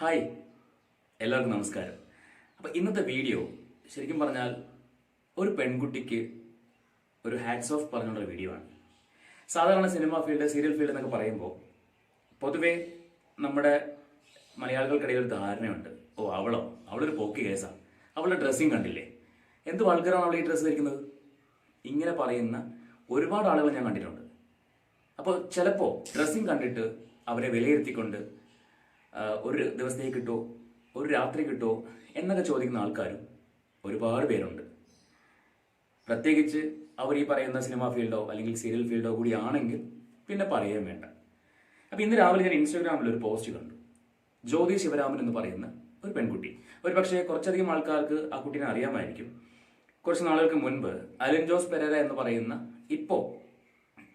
Hi. എല്ലാവർക്കും നമസ്കാരം. അപ്പോൾ ഇന്നത്തെ വീഡിയോ ശരിക്കും പറഞ്ഞാൽ ഒരു പെൺകുട്ടിക്ക് ഒരു ഹാറ്റ്സ് ഓഫ് പറഞ്ഞുള്ളൊരു വീഡിയോ ആണ്. സാധാരണ സിനിമ ഫീൽഡ് സീരിയൽ ഫീൽഡ് എന്നൊക്കെ പറയുമ്പോൾ പൊതുവേ നമ്മുടെ മലയാളികൾക്കിടയിൽ ഒരു ധാരണയുണ്ട്. ഓ അവളോ? അവളൊരു പോക്കി കേസാണ് അവളുടെ ഡ്രസ്സിങ് കണ്ടില്ലേ? എന്ത് വൾഗറാണ് അവൾ ഈ ഡ്രസ്സ് ധരിക്കുന്നത്? ഇങ്ങനെ പറയുന്ന ഒരുപാട് ആളുകൾ ഞാൻ കണ്ടിട്ടുണ്ട്. അപ്പോൾ ചിലപ്പോൾ ഡ്രസ്സിങ് കണ്ടിട്ട് അവരെ വിലയിരുത്തിക്കൊണ്ട് ഒരു ദിവസത്തേക്ക് കിട്ടുമോ ഒരു രാത്രി കിട്ടുമോ എന്നൊക്കെ ചോദിക്കുന്ന ആൾക്കാരും ഒരുപാട് പേരുണ്ട്. പ്രത്യേകിച്ച് അവർ ഈ പറയുന്ന സിനിമ ഫീൽഡോ അല്ലെങ്കിൽ സീരിയൽ ഫീൽഡോ കൂടി ആണെങ്കിൽ പിന്നെ പറയുകയും വേണ്ട. അപ്പം ഇന്ന് രാവിലെ ഞാൻ ഇൻസ്റ്റാഗ്രാമിൽ ഒരു പോസ്റ്റ് കണ്ടു. ജ്യോതി ശിവരാമൻ എന്ന് പറയുന്ന ഒരു പെൺകുട്ടി. ഒരു പക്ഷേ കുറച്ചധികം ആൾക്കാർക്ക് ആ കുട്ടീനെ അറിയാമായിരിക്കും. കുറച്ച് നാളുകൾക്ക് മുൻപ് അലൻ ജോസ് പെരേര എന്ന് പറയുന്ന ഇപ്പോൾ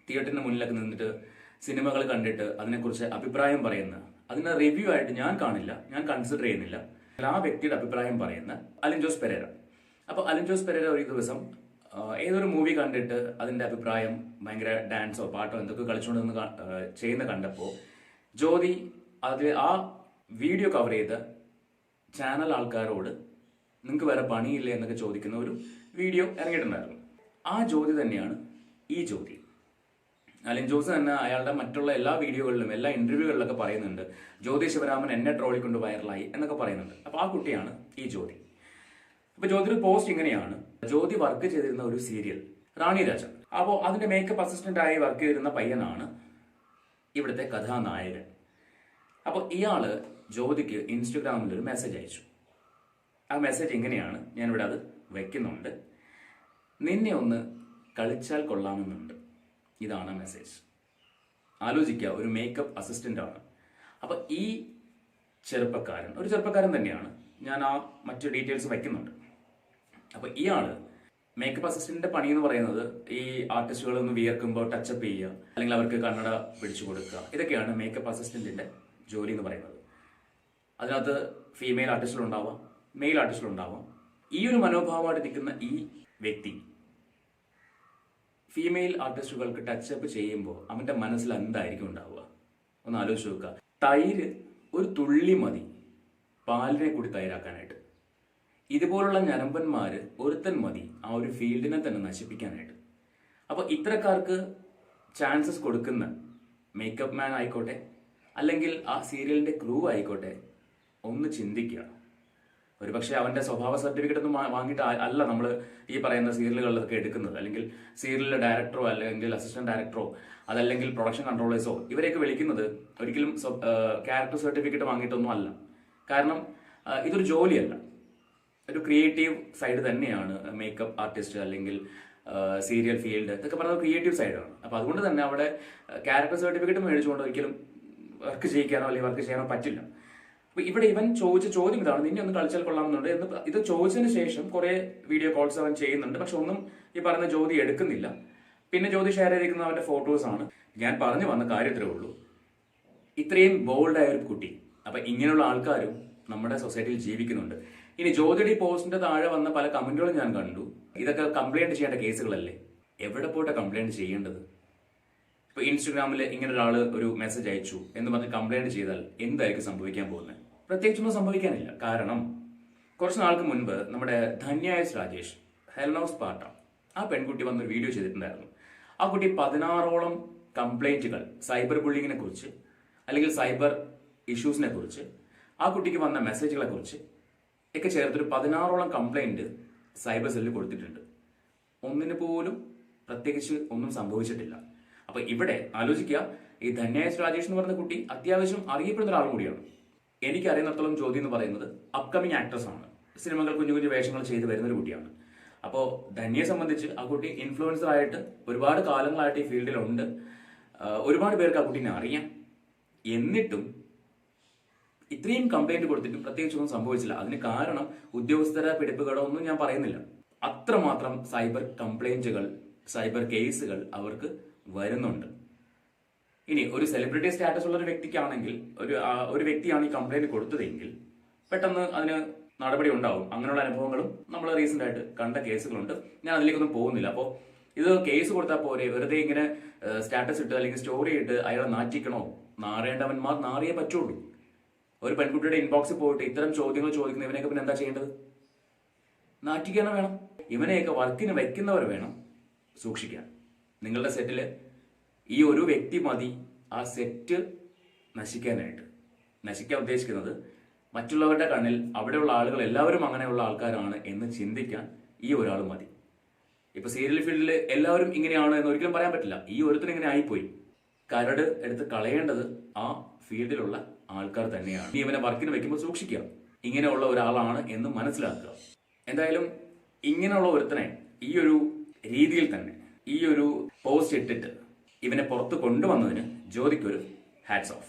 തിയേറ്ററിന് മുന്നിലൊക്കെ നിന്നിട്ട് സിനിമകൾ കണ്ടിട്ട് അതിനെക്കുറിച്ച് അഭിപ്രായം പറയുന്ന അതിനെ റിവ്യൂ ആയിട്ട് ഞാൻ കാണില്ല ഞാൻ കൺസിഡർ ചെയ്യുന്നില്ല. ആ വ്യക്തിയുടെ അഭിപ്രായം പറയുന്ന അലിൻ ജോസ് പെരേര. അപ്പോൾ അലിൻ ജോസ് പെരേര ഒരു ദിവസം ഏതൊരു മൂവി കണ്ടിട്ട് അതിന്റെ അഭിപ്രായം ഭയങ്കര ഡാൻസോ പാട്ടോ എന്തൊക്കെ കളിച്ചുകൊണ്ട് നിന്ന് ചെയ്യുന്ന കണ്ടപ്പോൾ ജ്യോതി അത് ആ വീഡിയോ കവർ ചെയ്ത ചാനൽ ആൾക്കാരോട് നിങ്ങൾക്ക് വേറെ പണിയില്ലേ? എന്നൊക്കെ ചോദിക്കുന്ന ഒരു വീഡിയോ ഇറങ്ങിയിട്ടുണ്ടായിരുന്നു. ആ ജ്യോതി തന്നെയാണ് ഈ ജ്യോതി. അലിൻ ജോസ് തന്നെ അയാളുടെ മറ്റുള്ള എല്ലാ വീഡിയോകളിലും എല്ലാ ഇന്റർവ്യൂകളിലൊക്കെ പറയുന്നുണ്ട്. ജ്യോതി ശിവരാമൻ എന്നെ ട്രോളിക്കൊണ്ട് വൈറലായി എന്നൊക്കെ പറയുന്നുണ്ട്. അപ്പൊ ആ കുട്ടിയാണ് ഈ ജ്യോതി. അപ്പൊ ജ്യോതിയുടെ പോസ്റ്റ് ഇങ്ങനെയാണ്. ജ്യോതി വർക്ക് ചെയ്തിരുന്ന ഒരു സീരിയൽ റാണി രാജ അപ്പോൾ അതിന്റെ മേക്കപ്പ് അസിസ്റ്റന്റ് ആയി വർക്ക് ചെയ്തിരുന്ന പയ്യനാണ് ഇവിടുത്തെ കഥാനായകൻ. അപ്പോൾ ഇയാൾ ജ്യോതിക്ക് ഇൻസ്റ്റഗ്രാമിൽ ഒരു മെസ്സേജ് അയച്ചു. ആ മെസ്സേജ് ഇങ്ങനെയാണ്. ഞാനിവിടെ അത് വെക്കുന്നുണ്ട്. നിന്നെ ഒന്ന് കളിച്ചാൽ കൊള്ളാമെന്നുണ്ട്. ഇതാണ് മെസ്സേജ് ആലോചിക്കുക ഒരു മേക്കപ്പ് അസിസ്റ്റന്റ് അപ്പോൾ അപ്പൊ ഈ ചെറുപ്പക്കാരൻ ഒരു ചെറുപ്പക്കാരൻ തന്നെയാണ്. ഞാൻ ആ മറ്റു ഡീറ്റെയിൽസ് വയ്ക്കുന്നുണ്ട്. അപ്പൊ ഇയാൾ മേക്കപ്പ് അസിസ്റ്റന്റിന്റെ പണി എന്ന് പറയുന്നത് ഈ ആർട്ടിസ്റ്റുകൾ ഒന്ന് വിയർക്കുമ്പോൾ ടച്ചപ്പ് ചെയ്യുക അല്ലെങ്കിൽ അവർക്ക് കണ്ണട പിടിച്ചു കൊടുക്കുക. ഇതൊക്കെയാണ് മേക്കപ്പ് അസിസ്റ്റന്റിന്റെ ജോലി എന്ന് പറയുന്നത്. അതിനകത്ത് ഫീമെയിൽ ആർട്ടിസ്റ്റുകൾ ഉണ്ടാവാം മെയിൽ ആർട്ടിസ്റ്റുകൾ ഉണ്ടാവാം ഈ ഒരു മനോഭാവമായിട്ട് നിൽക്കുന്ന ഈ വ്യക്തി ഫീമെയിൽ ആർട്ടിസ്റ്റുകൾക്ക് ടച്ചപ്പ് ചെയ്യുമ്പോൾ അവന്റെ മനസ്സിൽ എന്തായിരിക്കും ഉണ്ടാവുക? ഒന്ന് ആലോചിച്ച് നോക്കുക. തൈര് ഒരു തുള്ളി മതി. പാലിനെ കൂടി തൈരാക്കാനായിട്ട്. ഇതുപോലുള്ള ഞരമ്പന്മാർ ഒരുത്തൻ മതി ആ ഒരു ഫീൽഡിനെ തന്നെ നശിപ്പിക്കാനായിട്ട്. അപ്പോൾ ഇത്തരക്കാർക്ക് ചാൻസസ് കൊടുക്കുന്ന മേക്കപ്പ് മാൻ ആയിക്കോട്ടെ അല്ലെങ്കിൽ ആ സീരിയലിന്റെ ക്രൂ ആയിക്കോട്ടെ ഒന്ന് ചിന്തിക്കുക. ഒരുപക്ഷെ അവന്റെ സ്വഭാവ സർട്ടിഫിക്കറ്റ് ഒന്നും വാങ്ങിയിട്ട് അല്ല നമ്മൾ ഈ പറയുന്ന സീരിയലുകളിലൊക്കെ എടുക്കുന്നത്. അല്ലെങ്കിൽ സീരിയലിലെ ഡയറക്ടറോ അല്ലെങ്കിൽ അസിസ്റ്റന്റ് ഡയറക്ടറോ അതല്ലെങ്കിൽ പ്രൊഡക്ഷൻ കൺട്രോളേഴ്സോ ഇവരെയൊക്കെ വിളിക്കുന്നത് ഒരിക്കലും ക്യാരക്ടർ സർട്ടിഫിക്കറ്റ് വാങ്ങിയിട്ടൊന്നും അല്ല. കാരണം ഇതൊരു ജോലിയല്ല. ഒരു ക്രിയേറ്റീവ് സൈഡ് തന്നെയാണ് മേക്കപ്പ് ആർട്ടിസ്റ്റ് അല്ലെങ്കിൽ സീരിയൽ ഫീൽഡ് ഇതൊക്കെ പറയുന്നത് ക്രിയേറ്റീവ് സൈഡാണ് അപ്പോൾ അതുകൊണ്ട് തന്നെ അവിടെ ക്യാരക്ടർ സർട്ടിഫിക്കറ്റ് മേടിച്ചുകൊണ്ട് ഒരിക്കലും വർക്ക് ചെയ്യിക്കാനോ അല്ലെങ്കിൽ വർക്ക് ചെയ്യാനോ പറ്റില്ല. അപ്പൊ ഇവിടെ ഇവൻ ചോദിച്ച ചോദ്യം ഇതാണ്. നിന്നെ ഒന്ന് കളിച്ചാൽ കൊള്ളാമെന്നുണ്ട് എന്ന് ഇത് ചോദിച്ചതിന് ശേഷം കുറെ വീഡിയോ കോൾസ് അവൻ ചെയ്യുന്നുണ്ട്. പക്ഷെ ഒന്നും ഈ പറയുന്ന ജ്യോതി എടുക്കുന്നില്ല. പിന്നെ ജ്യോതി ഷെയർ ചെയ്തിരിക്കുന്ന അവന്റെ ഫോട്ടോസ് ആണ്. ഞാൻ പറഞ്ഞു വന്ന കാര്യത്തിലേ ഉള്ളൂ. ഇത്രയും ബോൾഡായ ഒരു കുട്ടി. അപ്പൊ ഇങ്ങനെയുള്ള ആൾക്കാരും നമ്മുടെ സൊസൈറ്റിയിൽ ജീവിക്കുന്നുണ്ട്. ഇനി ജ്യോതിയുടെ പോസ്റ്റിന്റെ താഴെ വന്ന പല കമന്റുകളും ഞാൻ കണ്ടു. ഇതൊക്കെ കംപ്ലൈന്റ് ചെയ്യേണ്ട കേസുകളല്ലേ എവിടെ പോയിട്ട് കംപ്ലൈന്റ് ചെയ്യേണ്ടത്? ഇപ്പൊ ഇൻസ്റ്റഗ്രാമിൽ ഇങ്ങനെ ഒരാൾ ഒരു മെസ്സേജ് അയച്ചു എന്ന് പറഞ്ഞ് കംപ്ലൈന്റ് ചെയ്താൽ എന്തായിരിക്കും സംഭവിക്കാൻ പോകുന്നത് പ്രത്യേകിച്ചൊന്നും സംഭവിക്കാനില്ല. കാരണം കുറച്ച് നാൾക്ക് മുൻപ് നമ്മുടെ ധന്യായസ് രാജേഷ് ഹെൽനോസ് പാട്ട ആ പെൺകുട്ടി വന്നൊരു വീഡിയോ ചെയ്തിട്ടുണ്ടായിരുന്നു. ആ കുട്ടി പതിനാറോളം കംപ്ലൈന്റുകൾ സൈബർ ബുള്ളിങ്ങിനെ കുറിച്ച് അല്ലെങ്കിൽ സൈബർ ഇഷ്യൂസിനെ കുറിച്ച് ആ കുട്ടിക്ക് വന്ന മെസ്സേജുകളെ കുറിച്ച് ഒക്കെ ചേർത്തൊരു പതിനാറോളം കംപ്ലൈന്റ് സൈബർ സെല്ലിൽ കൊടുത്തിട്ടുണ്ട്. ഒന്നിന് പോലും പ്രത്യേകിച്ച് ഒന്നും സംഭവിച്ചിട്ടില്ല. അപ്പൊ ഇവിടെ ആലോചിക്കുക ഈ ധന്യായസ് രാജേഷ് എന്ന് പറയുന്ന കുട്ടി അത്യാവശ്യം അറിയപ്പെടുന്ന ഒരാളും കൂടിയാണ്. എനിക്ക് അറിയുന്നിടത്തോളം ജ്യോതി എന്ന് പറയുന്നത് അപ്കമിങ് ആക്ട്രസ് ആണ്. സിനിമകൾ കുഞ്ഞു കുഞ്ഞു വേഷങ്ങൾ ചെയ്തു വരുന്ന ഒരു കുട്ടിയാണ്. അപ്പോൾ ധന്യയെ സംബന്ധിച്ച് ആ കുട്ടി ഇൻഫ്ലുവൻസർ ആയിട്ട് ഒരുപാട് കാലങ്ങളായിട്ട് ഈ ഫീൽഡിലുണ്ട്. ഒരുപാട് പേർക്ക് ആ കുട്ടീനെ അറിയാം. എന്നിട്ടും ഇത്രയും കംപ്ലൈന്റ് കൊടുത്തിട്ടും പ്രത്യേകിച്ചൊന്നും സംഭവിച്ചില്ല. അതിന് കാരണം ഉദ്യോഗസ്ഥര പിടിപ്പുകളോ ഒന്നും ഞാൻ പറയുന്നില്ല. അത്രമാത്രം സൈബർ കംപ്ലൈന്റുകൾ സൈബർ കേസുകൾ അവർക്ക് വരുന്നുണ്ട്. ഇനി ഒരു സെലിബ്രിറ്റി സ്റ്റാറ്റസ് ഉള്ള ഒരു വ്യക്തിക്കാണെങ്കിൽ ഒരു ഒരു വ്യക്തിയാണ് ഈ കംപ്ലൈന്റ് കൊടുത്തതെങ്കിൽ പെട്ടെന്ന് അതിന് നടപടി ഉണ്ടാവും. അങ്ങനെയുള്ള അനുഭവങ്ങളും നമ്മൾ റീസെന്റ് ആയിട്ട് കണ്ട കേസുകളുണ്ട്. ഞാൻ അതിലേക്കൊന്നും പോകുന്നില്ല. അപ്പോൾ ഇത് കേസ് കൊടുത്താൽ പോരെ? വെറുതെ ഇങ്ങനെ സ്റ്റാറ്റസ് ഇട്ട് അല്ലെങ്കിൽ സ്റ്റോറി ഇട്ട് അയാളെ നാറ്റിക്കണോ? നാറേണ്ടവന്മാർ നാറിയേ പറ്റുള്ളൂ. ഒരു പെൺകുട്ടിയുടെ ഇൻബോക്സിൽ പോയിട്ട് ഇത്തരം ചോദ്യങ്ങൾ ചോദിക്കുന്ന ഇവനെയൊക്കെ പിന്നെ എന്താ ചെയ്യേണ്ടത്? നാറ്റിക്കാനോ വേണം. ഇവനെയൊക്കെ വർക്കിന് വെക്കുന്നവർ വേണം സൂക്ഷിക്കാൻ. നിങ്ങളുടെ സെറ്റിൽ ഈ ഒരു വ്യക്തി മതി ആ സെറ്റ് നശിക്കാനായിട്ട്. നശിക്കാൻ ഉദ്ദേശിക്കുന്നത് മറ്റുള്ളവരുടെ കണ്ണിൽ അവിടെയുള്ള ആളുകൾ എല്ലാവരും അങ്ങനെയുള്ള ആൾക്കാരാണ് എന്ന് ചിന്തിക്കാൻ ഈ ഒരാൾ മതി. ഇപ്പൊ സീരിയൽ ഫീൽഡിൽ എല്ലാവരും ഇങ്ങനെയാണ് എന്ന് ഒരിക്കലും പറയാൻ പറ്റില്ല. ഈ ഒരുത്തരും ഇങ്ങനെ ആയിപ്പോയി. കരട് എടുത്ത് കളയേണ്ടത് ആ ഫീൽഡിലുള്ള ആൾക്കാർ തന്നെയാണ്. ഇവനെ വർക്കിന് വെക്കുമ്പോൾ സൂക്ഷിക്കുക. ഇങ്ങനെയുള്ള ഒരാളാണ് എന്ന് മനസ്സിലാക്കുക. എന്തായാലും ഇങ്ങനെയുള്ള ഒരുത്തനെ ഈ ഒരു രീതിയിൽ തന്നെ ഈ ഒരു പോസ്റ്റ് ഇട്ടിട്ട് ഇവനെ പുറത്ത് കൊണ്ടുവന്നതിന് ജ്യോതിക്കൊരു ഹാറ്റ്സ് ഓഫ്